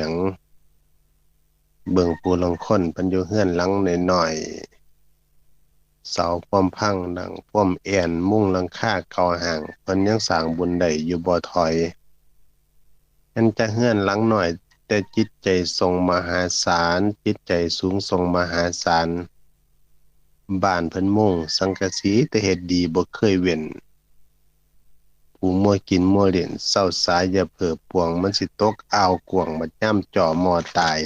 หยังเบิ่งผู้ลางคนเพิ่นอยู่เฮือนหลังหน้อยๆเสาพร้อมพังดังพร้อมแอนมุ่งลังคาเก่าห่างเพิ่นยังสร้างบุญได้อยู่บ่ถอยอันจะเฮือนหลังหน้อย แต่จิตใจทรงมหาศาลจิตใจสูงทรงมหาศาลบ้านเพิ่นมุ่งสังกะสีแต่เฮ็ดดีบ่เคยเว้น ผู้มัวกินมัวเล่นเศร้าสายอย่าเผลอปวง มันสิตกอ่าวกวงบัดย่ำจ่อมอตาย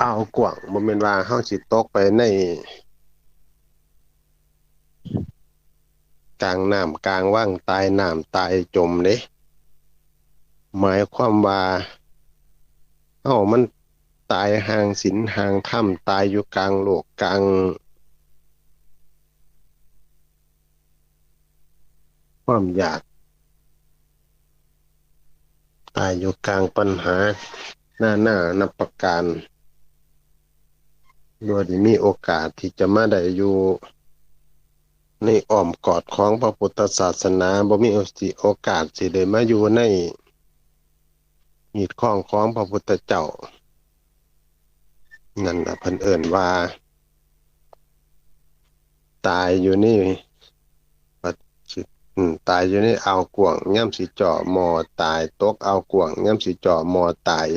อ่าวกวางบ่แม่นว่าเฮาสิตกไปในกลางน้ำกลางว่างตายน้ำตายจมเด้หมายความว่าเฮามันตายห่างศีลห่างธรรมตายอยู่กลางโลกกลาง ความอยาก ตายอยู่กลางปัญหา หน้าหน้านับประการโดยที่มีโอกาสที่จะมาได้อยู่ในอ้อมกอดของพระพุทธศาสนาบ่มีโอกาสสิได้มาอยู่ในหีดข้องของพระพุทธเจ้า นั่นนะเพิ่นเอิ้นว่า ตายอยู่นี่ อืมตายอยู่ในอ่าวกวงย่ำสิจาะหมอตายตกอ่าวกวงย่ำสิจาะหมอตาย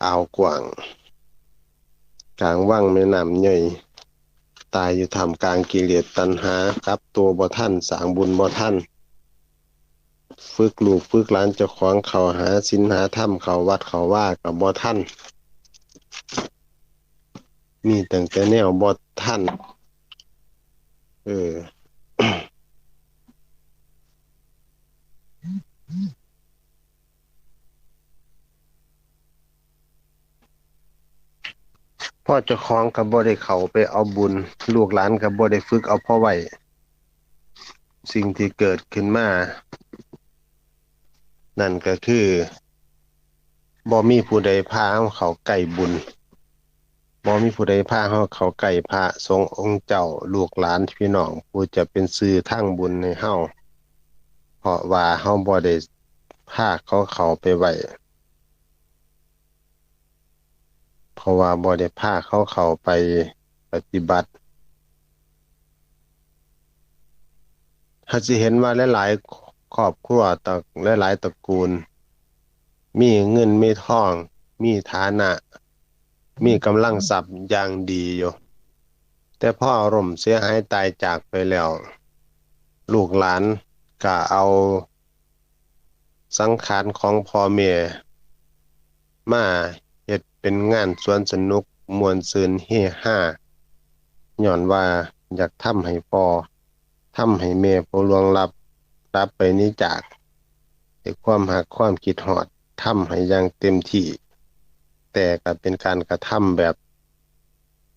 เอาวกวงกลางว่างแม่น้ำใหญ่ตายอยู่ท่ามกลางกิเลสตัณหากับตัวบ่ท่านสร้างบุญบ่ท่านฝึกลูกฝึกหลานเจ้าของเขาหาศีลหาธรรมเขาวัดเขาว่ากับบ่ท่านมีตั้งแต่แนวบ่ท่านเออ พ่อเจ้าของก็บ่ได้เขาไปเอาบุญ ลูกหลานก็บ่ได้ฝึกเอาพ่อไว้สิ่งที่เกิดขึ้นมา นั่นก็คือบ่มีผู้ใดพาเขาใกล้บุญบ่มีผู้ใดพาเราเขาใกล้พระสงฆ์องค์เจ้าลูกหลานพี่น้องผู้จะเป็นสื่อทางบุญให้เฮา เพราะว่าเฮาบ่ได้พาเขาเขาไปไว้เพราะว่าบ่ได้พาเขาเขาไปปฏิบัติถ้าสิเห็นว่าหลายๆครอบครัวตระหลายๆตระกูล มีเงินมีทอง มีฐานะ มีกำลังทรัพย์อย่างดีอยู่แต่พ่ออารมณ์เสียหายตายจากไปแล้ว ลูกหลาน ก็เอาสังขารของพ่อแม่มาเฮ็ดเป็นงานสวนสนุกมวนซืนเฮฮาย้อนว่าอยากทำให้พ่อทำให้แม่ผู้ล่วงลับรับไปนี้จากด้ความหักความคิดฮอดทำให้อย่างเต็มที่ แต่ก็เป็นการกระทำแบบ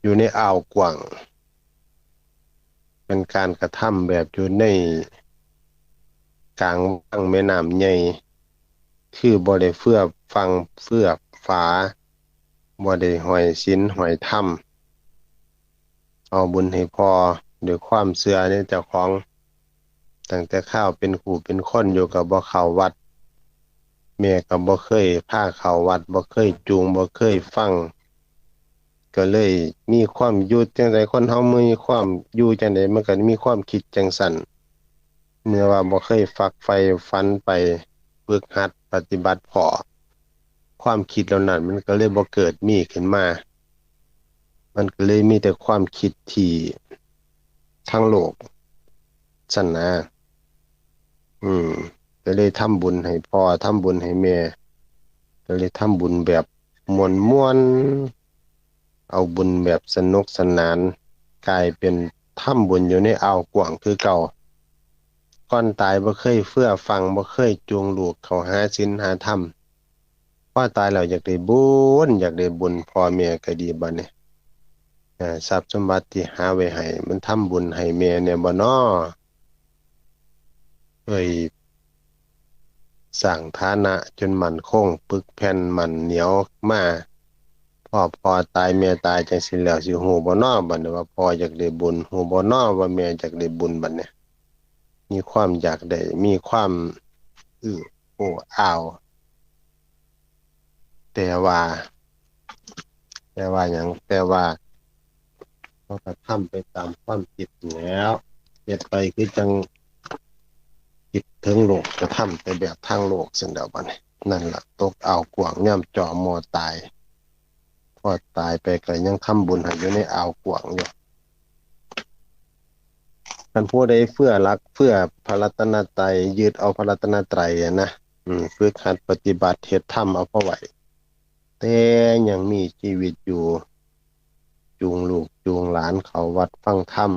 อยู่ในอ่าวกว้างเป็นการกระทำแบบอยู่ใน กลางว่างแม่น้ำใหญ่ คือบ่ได้เฟื่อฟังเฟื่อฝาบ่ได้หอยศีลห้อยธรรมเอาบุญให้พอด้วยความเชื่อในเจ้าของ ตั้งแต่ข้าวเป็นขู่เป็นคนอยู่กับบ่เข้าวัดแม่ก็บบ่เคยพาเข้าวัดบ่เคยจูงบ่เคยฟังก็เลยมีความอยู่จังไดคนเฮามีความอยู่จังไดมันก็มีความคิดจังซั่น เมื่อว่าบ่เคยฝักใฝ่ฝันไปฝึกหัดปฏิบัติพอความคิดเหล่านั้น มันก็เลยบ่เกิดมีขึ้นมา มันก็เลยมีแต่ความคิดที่ทั้งโลกซั่นนะอืมก็เลยทำบุญให้พ่อทำบุญให้แม่ก็เลยทำบุญแบบม่วน เอาบุญแบบสนุกสนาน กลายเป็นทำบุญอยู่ในอ่าวกว้างคือเก่า ก่อนตายบ่เคยเฟื่อฟังบ่เคยจูงลูกเขาหาศีลหาธรรมพอตายแล้วอยากได้บุญอยากได้บุญพ่อแม่ก็ดีบัดนี้เอ่อทรัพย์สมบัติที่หาไว้ให้มันทำบุญให้แม่เนี่ยบ่น้อเอ้ยสร้างฐานะจนมั่นคงปึกแผ่นมั่นเหนียวมาพ่อพ่อตายแม่ตายจังซี่แล้วสิฮู้บ่น้อบัดนี้ว่าพ่ออยากได้บุญฮู้บ่น้อว่าแม่อยากได้บุญบัดนี้ มีความอยากได้ มีความอื้อโออ่าว แต่ว่า แต่ว่าหยังแต่ว่าเขาก็ทำไปตามความคิดแล้วเฮ็ดไปคือจังคิดถึงโลกจะทำไปแบบทางโลกซั่นเดียวบันนั่นล่ะตกอ่าวกวางย่ํจอมอตาย พอตายไปก็ยังทำบุญให้อยู่ในอ่าวกวางอยู่ ท่านผู้ใดเฟื้อรักเฟื้อพระรัตนตรัยยึดเอาพระรัตนตรัยนะอืมฝึกหัดปฏิบัติเฮ็ดธรรมเอาเข้าไว้แต่ยังมีชีวิตอยู่ จูงลูกจูงหลานเขาวัดฟังธรรม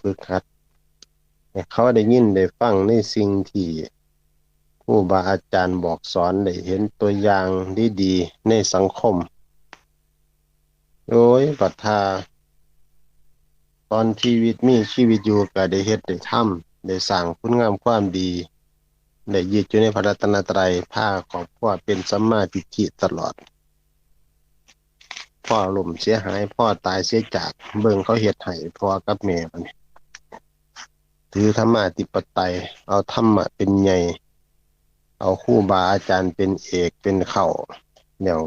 ฝึกหัดเขาได้ยินได้ฟังในสิ่งที่ครูบาอาจารย์บอกสอนได้เห็นตัวอย่างดีๆในสังคมโอ้ยบัดทา ตอนชีวิตมีชีวิตอยู่ก็ได้เฮ็ดได้ทำได้สร้างคุณงามความดีได้ยึดอยู่ในพระรัตนตรัยพาครอบครัวเป็นสัมมาทิฏฐิตลอด พ่อล่มเสียหาย พ่อตายเสียจากเบิ่งเขาเฮ็ดให้พ่อกับแม่บันี้ถือธรรมาธิปไตย เอาธรรมะเป็นใหญ่ เอาครูบาอาจารย์เป็นเอกเป็นเข้าเดี๋ยว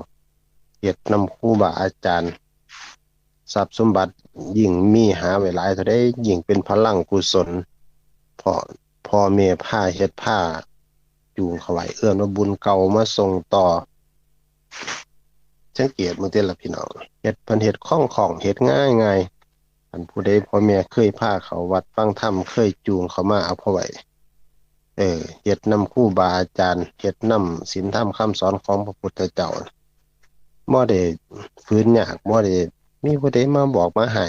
เฮ็ดนำครูบาอาจารย์ ทรัพย์สมบัติยิ่งมีหาไว้หลายเท่าใดยิ่งเป็นพลังกุศลพอพ่อแม่พาเฮ็ดพาจูงเขาไว้เอื้อนว่าบุญเก่ามาส่งต่อสังเกตมื้อเด้ล่ะพี่น้องเฮ็ดพิ่นเฮ็ดคล่องของเฮ็ดง่ายง่ายอันผู้ใดพ่อแม่เคยพาเขาวัดฟังธรรมเคยจูงเขามาเอาเข้าไว้เออเฮ็ดนำครูบาอาจารย์เฮ็ดนำศีลธรรมคำสอนของพระพุทธเจ้าบ่ได้ฝืนยากบ่ได้ มีผู้ใดมาบอกมาให้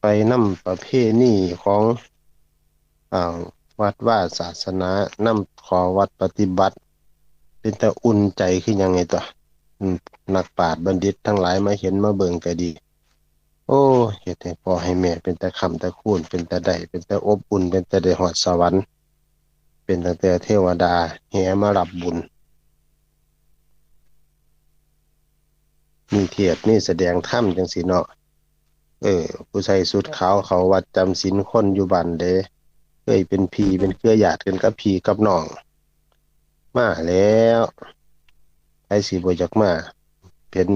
ไปนำประเพณีของอ่าวัดว่าศาสนานำขอวัดปฏิบัติ เป็นแต่อุ่นใจคือหยังไงตัวอืมนักปราชญ์บัณฑิตทั้งหลายมาเห็นมาเบิ่งก็ดี โอ้เฮ็ดให้พ่อให้แม่เป็นแต่คำแต่คูณเป็นแต่ได้เป็นแต่อบอุ่น เป็นแต่ได้ฮอดสวรรค์ เป็นตั้งแต่เทวดาแห่มารับบุญ มีเทศน์มีแสดงธรรมจังซี่เนาะเออ ผู้ใส่สุดขาวเขาวัดจำศีลคนอยู่บ้านเด้เคยเป็นพีเป็นเครือญาติกันกับพีกับน้อง มาแล้วไอ้สิบ่อยากมาเห็น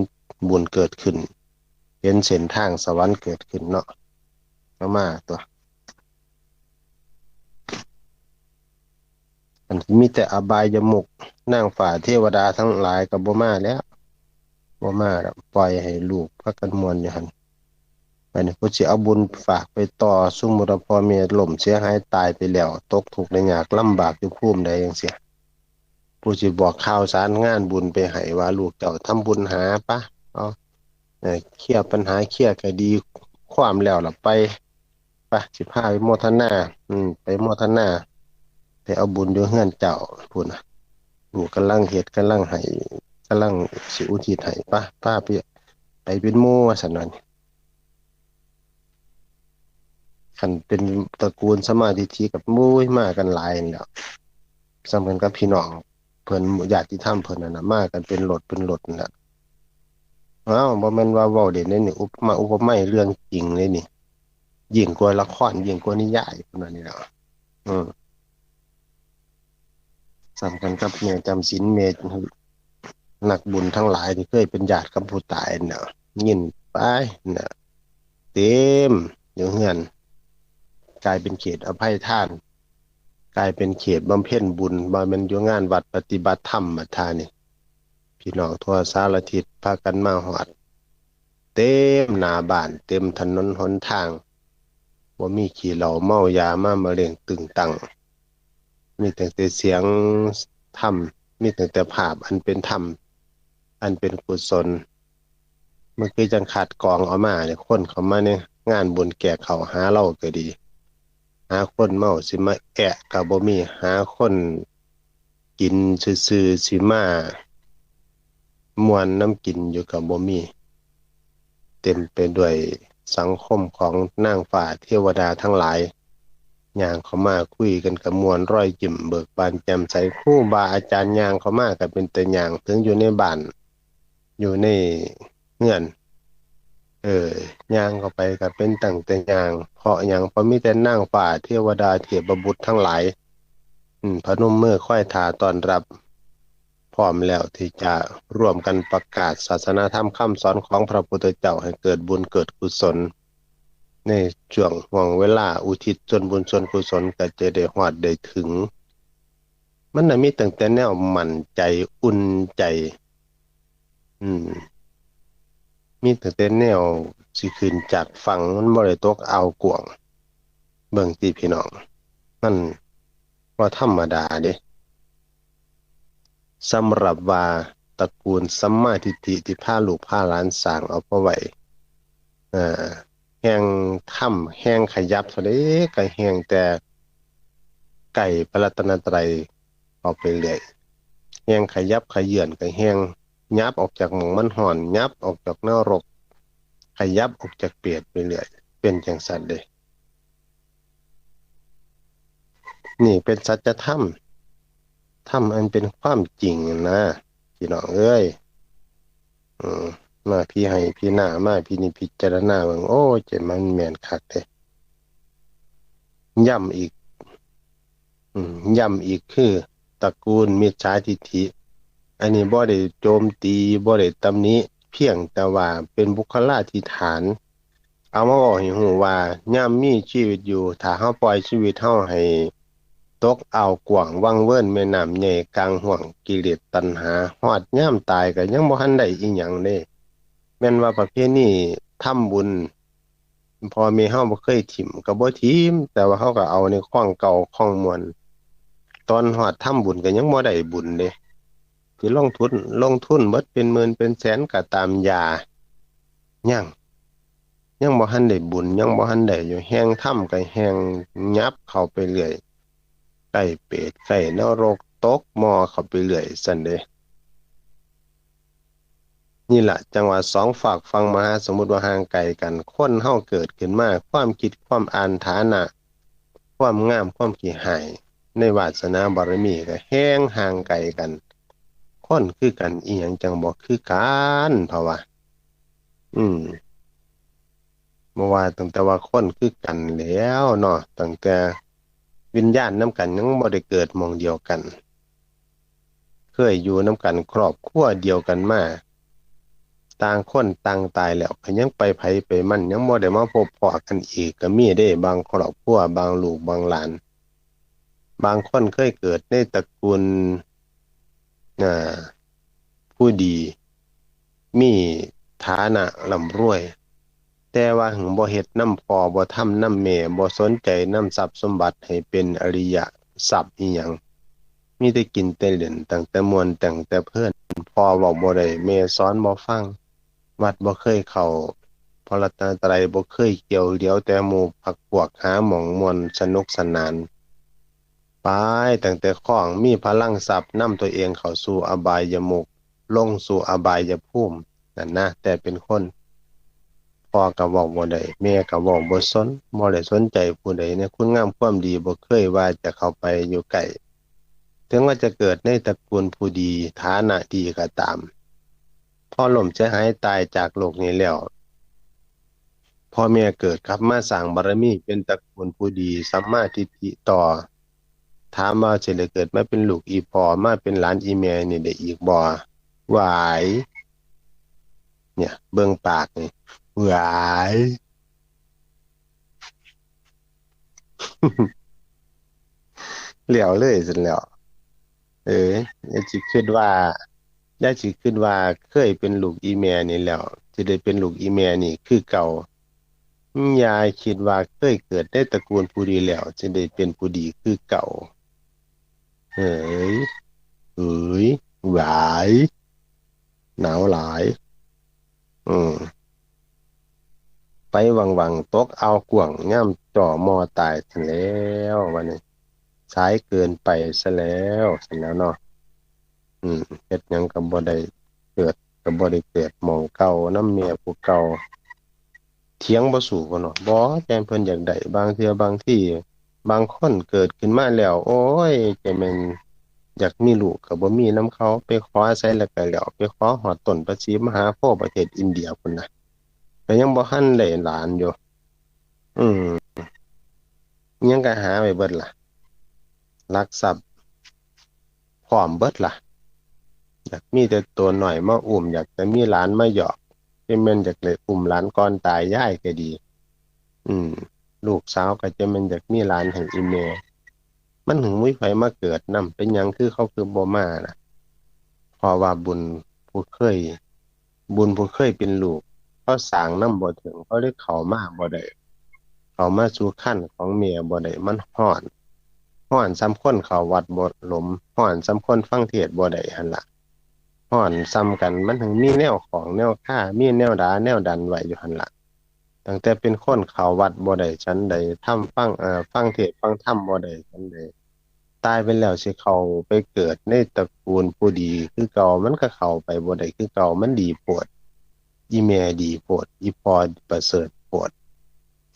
บุญเกิดขึ้นเห็นเส้นทางสวรรค์เกิดขึ้นเนาะมาตัวอันมีแต่อบายมุกนางฝ่าเทวดาทั้งหลายก็บ่มาแล้ว บ่มาแล้วปล่อยให้ลูกพักกันมวนอยู่หั่นบัดนี้ผู้สิเอาบุญฝากไปต่อสมมุติว่าพ่อแม่ล้มเสียหายตายไปแล้ว ตกทุกข์ได้ยากลำบากอยู่ภูมิใดจังซี่ผู้สิบอกข่าวสารงานบุญไปให้ว่าลูกเจ้าทำบุญหาปะเอาเอ่อเคลียร์ปัญหาเคลียร์คดีความแล้วล่ะไปไปสิพาไปโมทนา อืม ไปโมทนา ไปเอาบุญอยู่เฮือนเจ้าพุ่นลูกกำลังเฮ็ดกำลังให้ กำลังสิอุทิศให้ปะพาไปไปเป็นมู่ว่าซั่นว่านี่คันเป็นตระกูลสมาธิธิกับหมู่มากันหลายนั่แหล้วสำคัญกับพี่น้องเพิ่นญาติธรรมเพิ่นนั่นน่ะมากันเป็นรถเป็นรถนั่นแหละอ้าวบ่แม่นว่าเว้าเล่นเด้นี่อุปมาอุปไมยเรื่องจริงเลยนี่ยิ่งกว่าละครยิ่งกว่านิยายพุ่นน่ะนี่แหละอืมสำคัญกับแม่จำศีลแม่ นักบุญทั้งหลายที่เคยเป็นญาติกับผู้ตายน่ะยินไปเน่ะเต็มอยู่เฮือน กลายเป็นเขตอภัยท่าน กลายเป็นเขตบำเพ็ญบุญบ่แม่นอยู่งานวัดปฏิบัติธรรมบัดท่านี่พี่น้องทั่วสารทิศพากันมาฮอด เต็มหน้าบ้านเต็มถนนหนทางบ่ามีขี้เหล้าเมายามามะเร็งตึงตังมีแต่แต่เสียงธรรมมีแต่แต่ภาพอันเป็นธรรม อันเป็นกุศล มันคือจังขาดกองเอามาเนี่ยคนเขามาเนี่ยงานบุญแก่เขาหาเราก็ดี หาคนเมาสิมาแอะก็บ่มีหาคนกินซื่อๆสิมามวนน้ำกินอยู่ก็บ่มี เต็มไปด้วยสังคมของนางฟ้าเทวดาทั้งหลายย่างเขามาคุยกันกับมวลร้อยยิ้มเบิกบานแจ่มใสครูบาอาจารย์ย่างเขามาก็เป็นแต่ย่างถึงอยู่ในบ้าน อยู่ในเฮือน เออย่างเข้าไปก็เป็นตั้งแต่ย่าง เพราะหยังพระมีแต่นางฟ้าเทวดาเทพบุตรทั้งหลาย อืมพนมมือค่อยทาตอนรับ พร้อมแล้วที่จะร่วมกันประกาศศาสนาธรรมคำสอนของพระพุทธเจ้าให้เกิดบุญเกิดกุศล ในช่วงห่วงเวลาอุทิศส่วนบุญส่วนกุศลก็จะได้ฮอดได้ถึง มันน่ะมีตั้งแต่แนวมั่นใจอุ่นใจ อืม มีตั้งแต่แนวสิขึ้นจากฝั่งมันบ่ได้ตกเอากวง เบิ่งติพี่น้อง มันบ่าธรรมดาเด้สำหรับว่าตระกูลสัมมาทิฏฐิที่พาลูกพาหลานสางเอาไว้อ่อแห่งถ้ำแห่งขยับซะเด้ก็แห่งแต่ไก่พระรัตนตรัยเอาไปเรื่อยแห่งขยับขยื่นก็แห่ง ยับออกจากหม่องมันห่อน ยับออกจากนรกขยับออกจากเปรตไปเรื่อยเป็นจังซั่นเด้นี่เป็นสัจธรรมธรรมอันเป็นความจริงนะพี่น้องเอ้ยอมาพี่ให้พี่หน้ามาพี่นี่พิจารณาเบิ่งโอ้เจมันแมนคักเด้ย้ำอีกอย้ำอีกคือตระกูลมิจฉาทิฏฐิ อันนี้บ่ได้โจมตีบ่ได้ตำหนิเพียงแต่ว่าเป็นบุคลาธิฐาน เอามาบอกให้ฮู้ว่ายามมีชีวิตอยู่ถ้าเฮาปล่อยชีวิตเฮาให้ตกเอากว้างวังเวิ้นแม่น้ำใหญ่กลางห่วงกิเลสตัณหาฮอดยามตายก็ยังบ่ทันได้อีหยังเด้แม่นว่าประเพณีทำบุญพอม่เฮาบ่เคยถิ้มก็บ่ถิ้มแต่ว่าเฮาก็เอาในของเก่าของมวลตอนฮอดทำบุญก็ยังบ่ได้บุญเด้ สิลงทุนลงทุนเบิดเป็นหมื่นเป็นแสนก็ตามยายังยังบ่ทันได้บุญยังบ่ทันได้อยู่แฮงทำก็แฮงยับเข้าไปเรื่อยใกล้เปรตใกล้นรกตกหมอเข้าไปเรื่อยซั่นเดนี่แหละจังหว่าสองฝากฟังมหาสมุทรว่าห่างไกลกันคนเฮาเกิดขึ้นมาความคิดความอ่านฐานะ ความงามความขี้หาย ในวาสนาบารมีก็แห้งห่างไกลกัน คนคือกันอีหยังจังบ่คือกันเพราะว่าอืมบ่อว่าตั้งแต่ว่าคนคือกันแล้วเนาะตั้งแต่วิญญาณน้ำกันยังบ่ได้เกิดมองเดียวกัน เคยอยู่น้ำกันครอบครัวเดียวกันมาต่างคนต่างตายแล้วก็ยังไปไผไปมันยังบ่ได้มาพบพอกันอีกก็มีเด้บางครอบครัวบางลูกบางหลาน บางคนเคยเกิดในตระกูล ผู้ดี มีฐานะร่ำรวย แต่ว่าหึงบ่เฮ็ดนำพอบ่ทำนำแม่บ่สนใจนำทรัพย์สมบัติให้เป็นอริยทรัพย์อีหยังมีแต่กินแต่เล่นตั้งแต่มวนตั้งแต่เพลินพ่อเว้าบ่ได้แม่สอนบ่ฟัง วัดบ่เคยเข้าพระรัตนตรัยบ่เคยเกี่ยวเหลียวแต่หมู่พักพวกหาหม่องมวนสนุกสนาน ไปตั้งแต่ของมีพลังทรัพย์นำตัวเองเข้าสู่อบายมุขลงสู่อบายภูมินั่นนะแต่เป็นคนพ่อก็เว้าบ่ได้แม่ก็เว้าบ่สนบ่ได้สนใจผู้ใดในคุณงามความดีบ่เคยว่าจะเข้าไปอยู่ใกล้ถึงว่าจะเกิดในตระกูลผู้ดีฐานะดีก็ตามพ่อหล่มจะหายตายจากโลกนี้แล้วพ่อแม่เกิดกลับมาสร้างบารมีเป็นตระกูลผู้ดีสัมมาทิฏฐิต่อ ถามว่าสิได้เกิดมาเป็นลูกอีพอมาเป็นหลานอีแม่นี่ได้อีกบ่หวาย เนี่ย เบิ่งปากนี่หวายแล้วเลยซั่นแล้วเออย่าสิคิดว่าอย่าสิคิดว่าเคยเป็นลูกอีแม่นี่แล้วสิได้เป็นลูกอีแม่นี่ คือเก่าย่าคิดว่าเคยเกิดในตระกูลผู้ดีแล้วสิได้เป็นผู้ดีคือเก่า เฮ้ยเอ้ยหวายหนาวหลาย อืมไปวังๆตกเอาวกว้างยามจ่อมอตายซั้นแล้วบัดนี้สายเกินไปซะแล้วซั้นแล้วเนาะอืมเฮ็ดยังก็บ่ได้เกิดก็บ่ได้เกิดหมองเก่าน้ำแม่ผู้เก่าเถียงบ่สู้บ่เนาะบ่แต่เพิ่นอยากได้บางเทื่อบางที่ บางคนเกิดขึ้นมาแล้ว โอ้ยจะแม่นอยากมีลูกก็บ่มีน้ำเขาไปขออาศัยแล้วก็แล้วไปขอฮอดต้นประสีมหาพธิ์ประเทศอินเดียพุ่นน่ะก็ยังบ่ทันได้หลานอยู่ อืมยังก็หาไว้เบิดล่ะลักทรัพย์พร้อมเบิดล่ะ อยากมีแต่ตัวหน่อยมาอุ้มอยากจะมีหลานมาหยอกที่แม่นอยากเลยอุ้มหลานก่อนตายย่ายก็ดี อืม ลูกสาวก็จะม่นอยากมีหลานให้อีแม่มันถึงมุ้ยไฟมาเกิดนํเป็นยังคือเขาคือบ่มาน่ะพราะว่าบุญผู้เคย บุญผู้เคยเป็นลูกเขาสางน้ำบ่ถึงเขาได้เข้ามาบ่ได้เข้ามาสู่ขั้นของแม่บ่ได้มันฮ้อนฮ้อนซ้ำคนเขาวัดบ่หลมฮ้อนซ้ำคนฟังเทศบ่ได้หันละฮ้อนซ้ำกันมันถึงมีแนวของแนวค่ามีแนวดาแนวดันไหวอยู่หันล่ะ ตั้งแต่เป็นคนเขาวัดบ่ได้ฉันใดทำฟังเอ่อฟังเทศฟังธรรมบ่ได้ฉันใดตายไปแล้วสิเขาไปเกิดในตระกูลผู้ดี คือเก่ามันก็เข้าไปบ่ได้คือเก่ามันดีโพดอีแม่ดีโพดอีพอประเสริฐโพด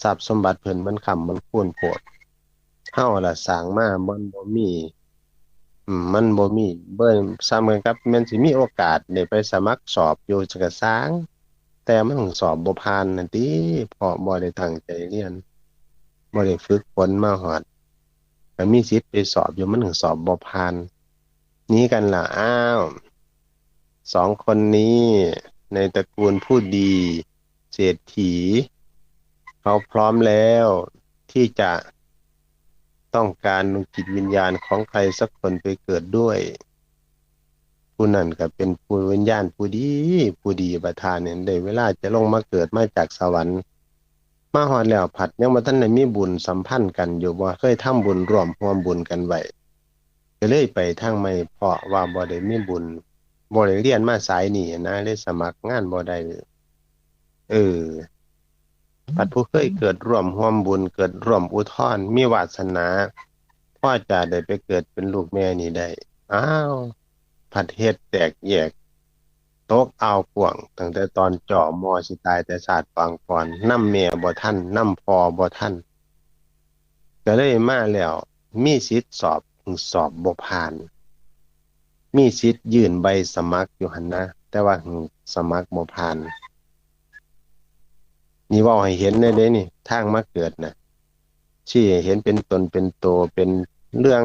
ทรัพย์สมบัติเพิ่นมันค้ำมันคูณโพดเฮาล่ะสร้างมามันบ่มีอืมมันบ่มีเบิ่นซ้ำกันกับแม่นสิมีโอกาสได้ไปสมัครสอบอยู่จักสร้าง แต่มันถึงสอบบ่ผ่านนั่นติเพราะบ่ได้ตั้งใจเรียนบ่ได้ฝึกฝนมาฮอดก็มีสิทธิ์ไปสอบอยู่มันถึงสอบบ่ผ่านนี้กันล่ะอ้าวสองคนนี้ในตระกูลผู้ดี เศรษฐี เขาพร้อมแล้วที่จะต้องการจิตวิญญาณของใครสักคนไปเกิดด้วย ผู้นั้นก็เป็นผู้วิญญาณผู้ดีผู้ดีประทานเนี่ยได้เวลาจะลงมาเกิดมาจากสวรรค์ มาฮอดแล้วผัดยังบ่ทันได้มีบุญสัมพันธ์กันอยู่บ่าเคยทำบุญร่วมร่วมบุญกันไว้ก็เลยไปทางไม่เพราะว่าบ่ได้มีบุญบ่ได้เรียนมาสายนี้นะเลยสมัครงานบ่ได้เออผัดผู้เคยเกิดร่วมร่วมบุญเกิดร่วมอุทธรมีวาสนาพ่อจะได้ไปเกิดเป็นลูกแม่นี่ได้ อ้าว ผัดเฮ็ดแตกแยกตกเอาวกวงตั้งแต่ตอนจ่อมอสิตายแต่ชาสติปางก่อนนำแม่บ่ทันนำพอบ่ทันก็เลยมาแล้ว มีสิทธิ์สอบสอบบ่ผ่าน มีสิทธิ์ยื่นใบสมัครอยู่หันนะ แต่ว่าสมัครบ่ผ่าน นี่ว้าให้เห็นได้เด้นี่ทางมาเกิดน่ะชี้เห็นเป็นตนเป็นโตเป็นเรื่อง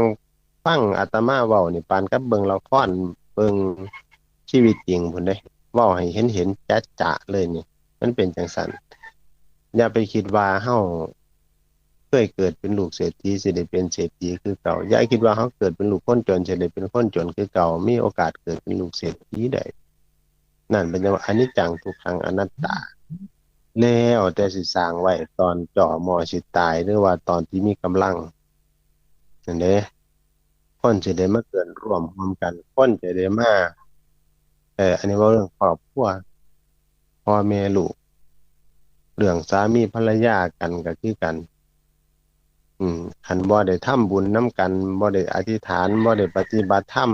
ฟังอาตมาเว้านี่ปานกับเบิ่งละครเบิ่งชีวิตจริงพุ่นเด้เว้าให้เห็นเห็นจ๊ะจะเลยนี่ มันเป็นจังซั่นอย่าไปคิดว่าเฮาเคยเกิดเป็นลูกเศรษฐีสิได้เป็นเศรษฐีคือเก่าอย่าคิดว่าเฮาเกิดเป็นลูกคนจนสิได้เป็นคนจนคือเก่ามีโอกาสเกิดเป็นลูกเศรษฐีได้นั่นเป็นจังว่าอนิจจังทุกขังอนัตตาแล้วแต่สิสร้างไว้ตอนจ่อมอสิตายหรือว่าตอนที่มีกำลังนั่นเด้ คนสิได้มาเกิดร่วมร่วมกัน คนจะได้มาเอ่ออันนี้ว้าเรื่องครอบครัวพ่อแม่ลูกเรื่องสามีภรรยากันก็คือกัน อืมคันบ่ได้ทำบุญน้ำกันบ่ได้อธิษฐานบ่ได้ปฏิบัติธรรม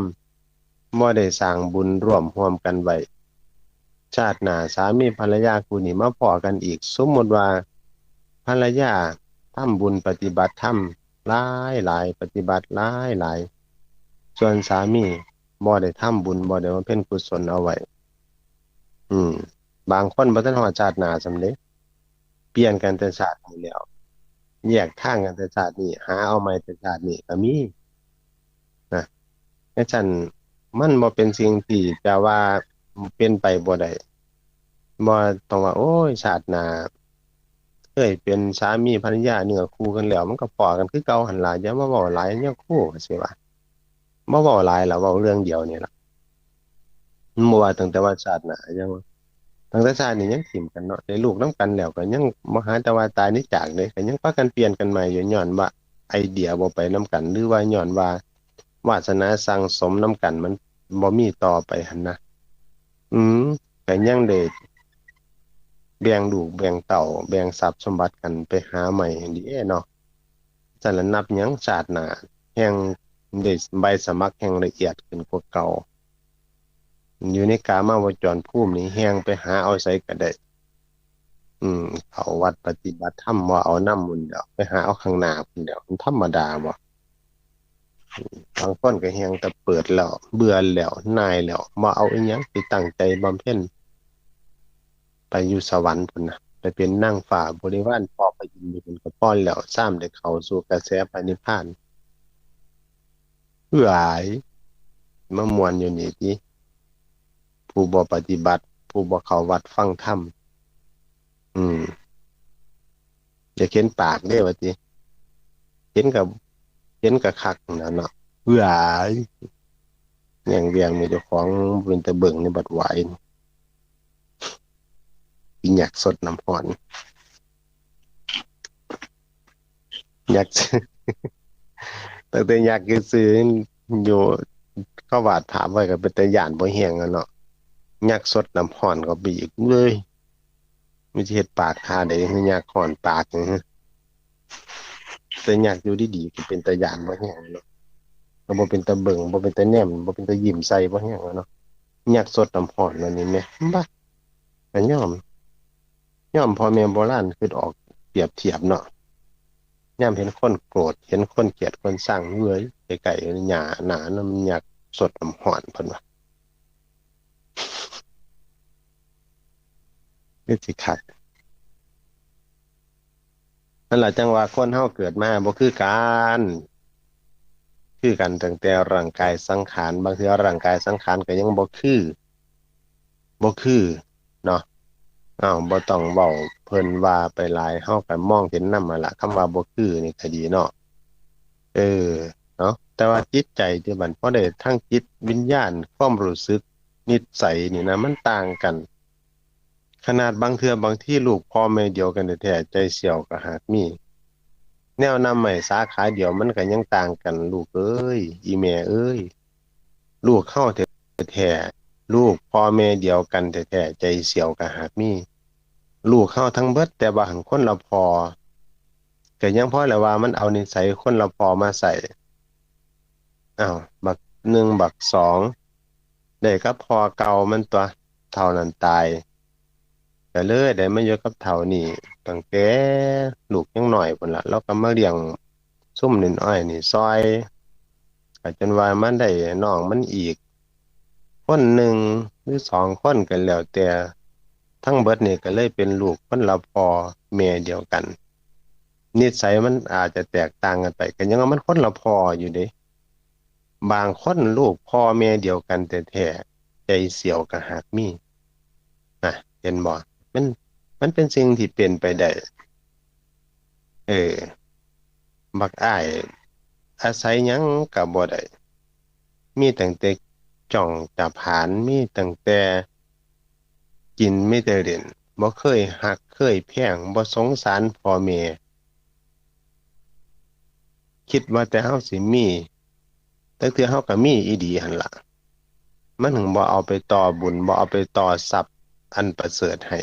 บ่ได้สร้างบุญร่วมร่วมกันไว้ชาติหน้าสามีภรรยาคู่นี้มาพอกันอีก สมมติว่าภรรยาทำบุญปฏิบัติธรรม หลายหลายปฏิบัติหลายหลายส่วนสามีบ่ได้ทำบุญบ่ได้บำเพ็ญกุศลเอาไว้ อืม บางคนบ่ทันฮอดชาติหน้าซำเดะเปลี่ยนกันแต่ชาตินี้แล้วแยกทางกันแต่ชาตินี้หาเอาใหม่แต่ชาตินี้ก็มีนะเพราะฉะนั้นมันบ่เป็นสิ่งที่จะว่าเป็นไปบ่ได้บ่ต้องว่า โอ้ยชาติหน้า เคยเป็นสามีภรรยาเนื้อคู่กันแล้วมันก็พ้อกันคือเก่าหั่นล่ะอย่ามาเว้าหลายแนวคู่ก็สิว่าบ่เว้าหลายล่ะเว้าเรื่องเดียวนี่ล่ะบ่ว่าตั้งแต่ว่าชาติหนายังตั้งแต่ชาตินี้ยังถิ้มกันเนาะได้ลูกน้ำกันแล้วก็ยังบ่หาต่ว่าตายนี้จากเด้ก็ยังพากันเปลี่ยนกันใหม่อยู่ญ้อนว่าไอเดียบ่ไปน้ำกันหรือว่าญ้อนว่าวาสนาสั่งสมน้ำกันมันบ่มีต่อไปหันนะอืมก็ยังได้ แบ่งลูกแบ่งเต้าแบ่งทรัพย์สมบัติกันไปหาใหม่เด้เนาะฉะนั้นนับยังชาติหนาแฮ่งได้ใบสมัครแฮ่งละเอียดขึ้นกว่าเก่า อยู่ในกามาวจรภูมินี่แฮ่งไปหาเอาไสก็ได้อืมเข้าวัดปฏิบัติธรรมบ่เอาน้ำพุ่นดอกไปหาเอาข้างหน้าพุ่นแหล้วมันธรรมดาบ่บางคนก็แฮ่งแต่เปิดแล้ว เบื่อแล้วนายแล้วบ่เอาอิหยังสิตั้งใจบำเพ็ญ ไปอยู่สวรรค์พุ่นนะไปเป็นนางฟ้าบริวารพอพระอินทร์นี่เพิ่นก็พรแล้วซ้ำได้เข้าสู่กระแสพระนิพานหลายมามวนอยู่นี่ติผู้บ่ปฏิบัติ ผู้บ่เข้าวัดฟังธรรมอืมจะเข็นปากได้ว่าติเห็นกับเห็นกับคักนั่นเนาะเบื่ออย่างเวียงมีเจ้าของเป็นตะเบิงในบัดไหว กินอยากสดน้ำหอน อยากตั้งแต่อยากซื้ออยู่ข้าวาดถามไว้ก็เป็นตะย่านบ่แห้งอะเนาะอยากสดน้ำหอนก็ไปอีกเลยมีสิเฮ็ดปากคาได้คืออยากหอนปากจังซี่แต่อยากอยู่ดีๆก็เป็นตะย่านบ่แห้งเนาะก็บ่เป็นตะเบิงบ่เป็นตะแนมบ่เป็นตะยิ้มใส่บ่แห้งอะเนาะอยากสดน้ำหอนนั่นนี่แหมบักก็ยอม ยอมพ่อแม่โบราณคือออกเปรียบเทียบเนาะย่ามเห็นคนโกรธเห็นคนเกลียดคนสร้างเว้ยไก่ๆหญ้าหนาน้ำอยากสดน้ำหอนเพิ่นว่าคือสิคักนั่นแหละจังว่าคนเฮาเกิดมาบ่คือกันคือกันตั้งแต่ร่างกายสังขารบางเทื่อร่างกายสังขารก็ยังบ่คือบ่คือ อ้าวบ่ต้องเว้าเพิ่นว่าไปหลายเฮาก็มองเห็นนำนั่นล่ะคำว่าบ่คือนี่ก็ดีเนาะเออเนาะแต่ว่าจิตใจที่มันพอได้ทั้งจิตวิญญาณความรู้สึก นิสัยนี่นะมันต่างกัน ขนาดบางเทื่อบางที่ลูกพ่อแม่เดียวกันแท้ใจเสี่ยวก็หากมี แนวนำใหม่สาขาเดียวมันก็ยังต่างกัน ลูกเอ้ยอีแม่เอ้ยลูกเข้าแท้ ลูกพ่อแม่เดียวกันแท้ๆใจเสียวก็หากมีลูกเข้าทั้งเบิด แต่ว่าหังคนละพอก็ยังพ่อแหละว่ามันเอานิสัยคนละพอมาใส่อ้าวบักหนึ่งบักสองได้กับพอเก่ามันตัวเท่านั้นตายก็เลยได้มาอยู่กับเท่านี้ตั้งแต่ลูกยังหน้อยพุ่นละแล้วก็มาเลี้ยงซุ่มน้อยนี่ซอยจนว่ามันได้น้องมันอีก คนหนึ่งหรือสองคนก็แล้วแต่ ทั้งเบิดนี่ก็เลยเป็นลูกคนละพ่อแม่เดียวกัน นิสัยมันอาจจะแตกต่างกันไปก็ยังว่ามันคนละพ่ออยู่เด้บางคนลูกพ่อแม่เดียวกันแต่แท้ใจเสียวก็หากมีนะเห็นบ่มันมันเป็นสิ่งที่เป็นไปได้ เออ บักอ้าย อาศัยยังก็บ่ได้มีตั้งแต่ จ้องจับผานมีตั้งแต่กินไมีแต่เล่นบ่เคยฮักเคยแพงบ่สงสารพ่อแม่คิดว่าแต่เฮาสิมีแต่คือเฮาก็มีอีดีหั่นล่ะ มันถึงบ่เอาไปต่อบุญบ่เอาไปต่อทรัพย์อันประเสริฐให้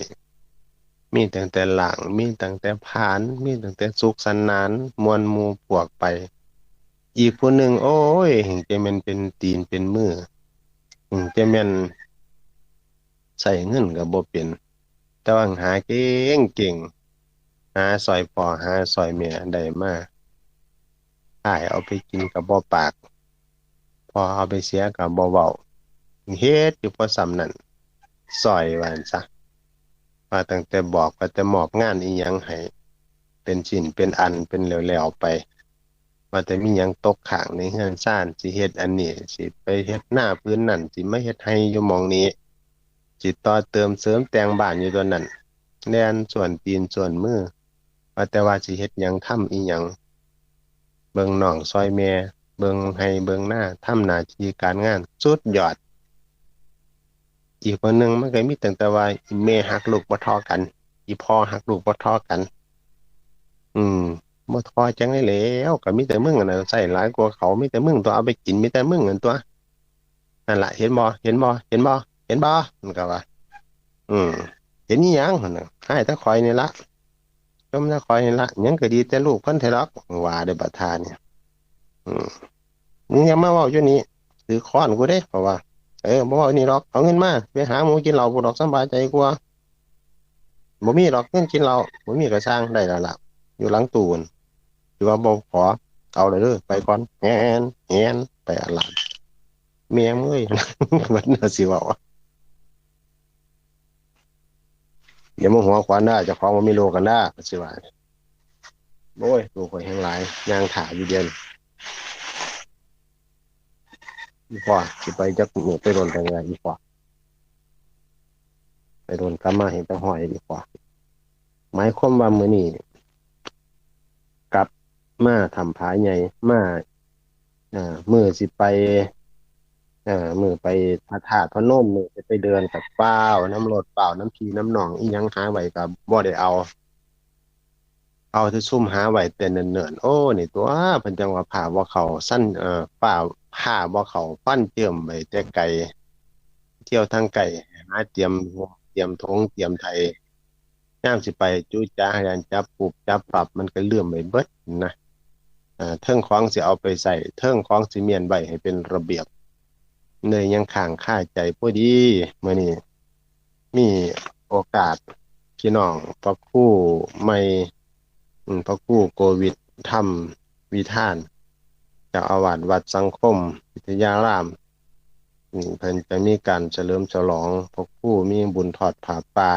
มีตั้งแต่หลังมีตั้งแต่ผาน มีตั้งแต่สุขสนนาน มวลมู่พวกไป อีกผู้หนึ่งโอ้ยเห็นจะม่นเป็นตีนเป็นมือ เห็นจะแม่นใส่เงินก็บ่เป็น แต่ว่าหาเก่งเก่ง หาซอยพ่อหาซอยแม่ได้มาขายเอาไปกินก็บ่ปาก พอเอาไปเสียก็บ่เว้าเฮ็ดอยู่พอส่ำนั้นซอยว่าหั่นซะว่าตั้งแต่บอกว่าแต่มอบงานอีหยังให้เป็นชิ้นเป็นอันเป็นแล้วๆไป ว่าแต่มีหยังตกค้างในเรือนซ่านสิเฮ็ดอันนี้สิไปเฮ็ดหน้าพื้นนั่นสิไมาเฮ็ดให้อยู่หมองนี้สิต่อเติมเสริมแต่งบ้านอยู่ตัวนั้นแล่นส่วนตีนส่วนมือว่าแต่ว่าสิเฮ็ดหยังทำอีหยังเบิ่งน้องซอยแม่เบิ่งให้เบิ่งหน้าทำหน้าที่การงานสุดยอด อีกคนหนึ่งมันก็มีตั้งแต่ว่าแม่ฮักลูกบ่ท่ากัน อีพ่อฮักลูกบ่ท่ากัน อืม บ่ทอจังได๋แล้วก็มีแต่มึงนั่นน่ะใช้หลายกว่าเขามีแต่มึงตัวเอาไปกินมีแต่มึงนั่นตัวนั่นแหละเห็นบ่เห็นบ่เห็นบ่เห็นบ่มันก็ว่า อืมเห็นอีหยังนะให้แต่ข่อยนี่ล่ะชมแต่ข่อยนี่ละยังก็ดีแต่ลูกเพิ่นเท่าดอกว่าได้บัดทานเนี่ย อืมมึงย่ามาเว้าอยู่นี่ถือค้อนกูเด้เพราะว่าเออบ่ว้านี่หรอกเอาเงินมาไปหาหมูกินเหล้าพุ่นดอกสบายใจกว่าบ่มีดอกเงินกินเหล้าบ่มีก็สร้างได้แล้วล่ะอยู่หลังตูน นถือว่าบ่ขอ เอาเลยเด้อไปก่อนแฮนแฮนไปอาลามแม่มึงเอ้ยมันน่าสิว้าอย่ามาหัวขวานได้เจ้าของบ่มีโลกันได้สิว่าโอ้ยลูกข่อยแฮงหลายย่างถ่ายอยู่เดียนอีพ่อสิไปจักมื้อไปโดนแต่งานอีพ่อไปโดนกลับมาเห็นแต่หอยอีพ่อหมายความว่ามือนี้กลับ มาทำผาใหญ่มาอ่ามือสิไปอ่ามือไปพระธาตุพนมมือไปเดินกับเปล่าน้ำรถเปล่าน้ำพีน้ำหนองอียังหาไว้ก็บ่ได้เอา เอาที่ซุ่มหาไว้แต่เนิ่นๆโอ้นี่ตัวเพิ่นจังว่าผ้าบ่เขาสั้นเอ่อฝ้าผ้าบ่เขาฟันเจิ่มไว้แต่ไกลเที่ยวทางไกลหาเตรียมเตรียมธงเตรียมไถยามสิไปจู๊จ้าให้อันจับปุบจับปรับมันก็เลื่อมไปเบิดนะอ่า เทิงของสิเอาไปใส่เทิงของสิเมียนไว้ให้เป็นระเบียบเนยยังค้างคาใจพอดีเมื้อนี้มีโอกาสพี่น้องพระครูใหม่พระครูโกวิดทธรรมวิธานจ้าอาวาสวัดสังคม วิทยารามเพิ่นจะมีการเฉลิมฉลองพระครูมีบุญทอดผาป่า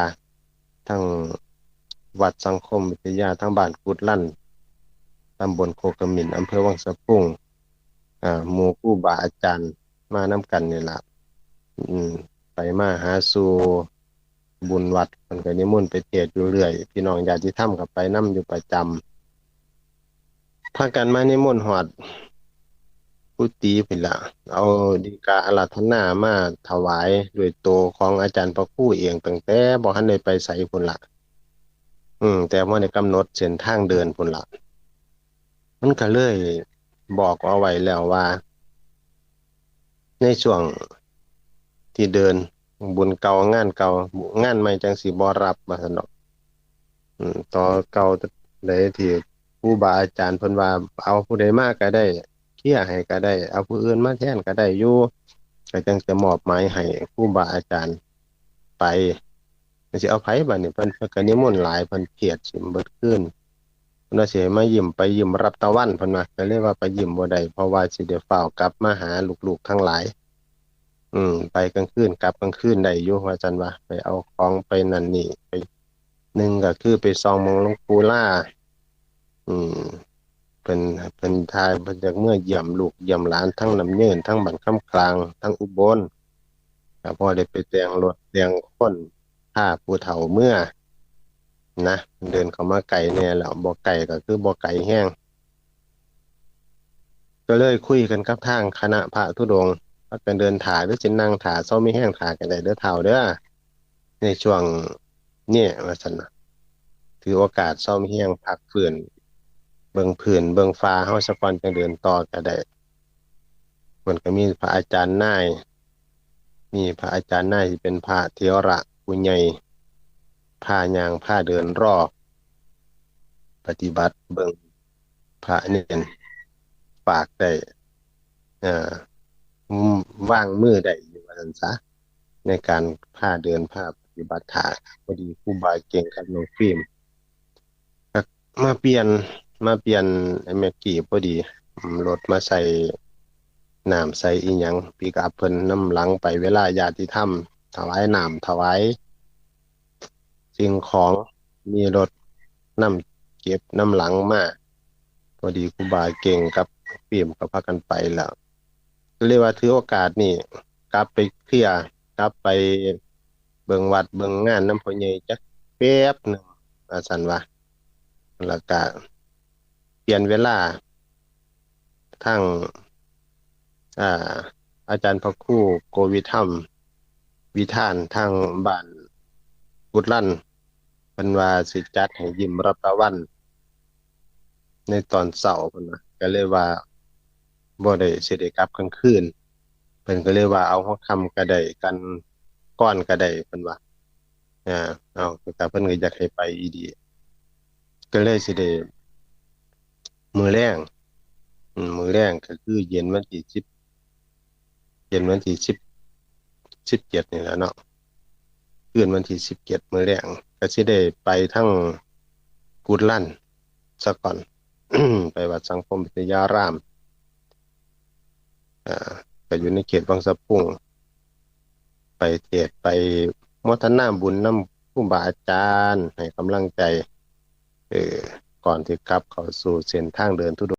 ทั้งวัดสังคมวิทยาทั้งบ้านกุดลั่น ตำบลโคกมินอำเภอวังสะพุงอ่าหมู่ครูบาอาจารย์มานํกันนี่ละอืม ไปมาหาสู่บุญวัดเพิ่นก็นิมนต์ไปเทศอยู่เรื่อย พี่น้องญาติธรรมก็ไปนำอยู่ประจำพากันมานิมนต์ฮอดกุฏิพุ่นละเอาดีกาอาราธนามาถวายด้วยโตวของอาจารย์พระครูเองตั้งแต่บ่ทันได้ไปไสพุ่นล่ะอืม แต่ว่าได้กำหนดเส้นทางเดินพุ่นละ มันก็เลยบอกเอาไว้แล้วว่า ในช่วงที่เดินบุญเก่างานเก่างานใหม่จังสิบ่รับว่าซั่นอกต่อเก่าใดที่ครูบาอาจารย์เพิ่นว่าเอาผู้ใดมากก็ได้เคลียให้ก็ได้ เอาผู้อื่นมาแทนก็ได้อยู่ก็จังจะมอบหมายให้ครูบาอาจารย์ไปสิเอาไผบัดนี้เพิ่นเพิ่นก็นิมนต์หลายเพิ่นเครียดสิเบิดคืน น่าสิให้มายิ้มไปยิ้มรับตะวันพนว่าก็เลยว่าไปยิ้มบ่ได้เพราะว่าสิได้ฟ้าวกลับมาหาลูกๆทั้งหลาย อืม ไปกลางคืนกลับกลางคืนได้อยู่ว่าซั่นว่าไปเอาของไปนั่นนี่ไปหนึ่งก็คือไปส่องมองลงปูล่า อืมเพิ่นเพิ่นทายเพิ่นจากเมื่อเยี่ยมลูกเยี่ยมหลานทั้งน้ำเยินทั้งบ้านคำกลาง ทั้งอุบลพอได้ไปแต่งรถแต่งคนพาผู้เฒ่าเมื่อ นะเดินเข้ามาไกลแน่แล้วบ่ไกลก็คือบ่ไกลแฮงก็เลยคุยกันกับทางคณะพระธุดงค์ว่ากันเดินถ่าหรือสินั่งถ่าเซามีแห้งถ่ากันได้เด้อเฒ่าเด้อในช่วงนี้ว่าซั่นนะถือโอกาสเซามีแห้งพักฟื้นเบิ่งพื้นเบิ่งฟ้าเฮาซะกอนจังเดินต่อก็ได้มันก็มีพระอาจารย์นาย มีพระอาจารย์นายที่เป็นพระเถระผู้ใหญ่ พาย่างพาเดินรอบ ปฏิบัติเบิงพระเนนฝากได้อ่อวางมือได้อยู่วันซะในการพาเดินพาปฏิบัติธรรมพอดีครูบาเก่งกับน้องฟิล์มมาเปลี่ยนมาเปลี่ยนไอ้แม็กกี้พอดีรถมาใส่น้ำใส่อีหยังปิกอัพเพิ่นนำหลังไปเวลาญาติธรรมถวายน้ำถวาย สิ่งของมีรถน้ำเก็บน้ำหลังมาพอดีครูบาเก่งกับฟิล์มก็พากันไปแล้วก็เลยว่าถือโอกาสนี้กลับไปเคลียร์กลับไปเบิงวัดเบิงงานน้ำพอใหญ่จักแป๊บหนึ่งว่าซั่นว่าแล้วก็เปลี่ยนเวลาทางอ่าอาจารย์พระครูโกวิธรรม วิธานทางบ้าน กุดลั่นเพิ่นว่าสิจัดให้ยิ้มรับตะวัน ในตอนเช้าเพิ่นว่าก็เลยว่าบ่ได้เสิได้กลับกลางคืนเพิ่นก็เลยว่าเอาหัวค่ำก็ไดกันก่อนก็ไดเพิ่นว่าอ่าเอาแต่เพิ่นก็อยากให้ไปอีดี ก็เลยสิได้มือแลงมือแลงก็คือเย็นวันที่10เย็นวันที่10 17นี่แหละเนาะ คืนวันที่17มื้อแลงก็สิได้ไปทั้งกุดลั่นซะก่อนไปวัดสังคมวิทยารามอ่าก็อยู่ในเขตวังสะพุงไปเทศไปโมทนาบุญนำครูบาอาจารย์ ให้กำลังใจเออก่อนที่กลับเข้าสู่เส้นทางเดินทุดงค์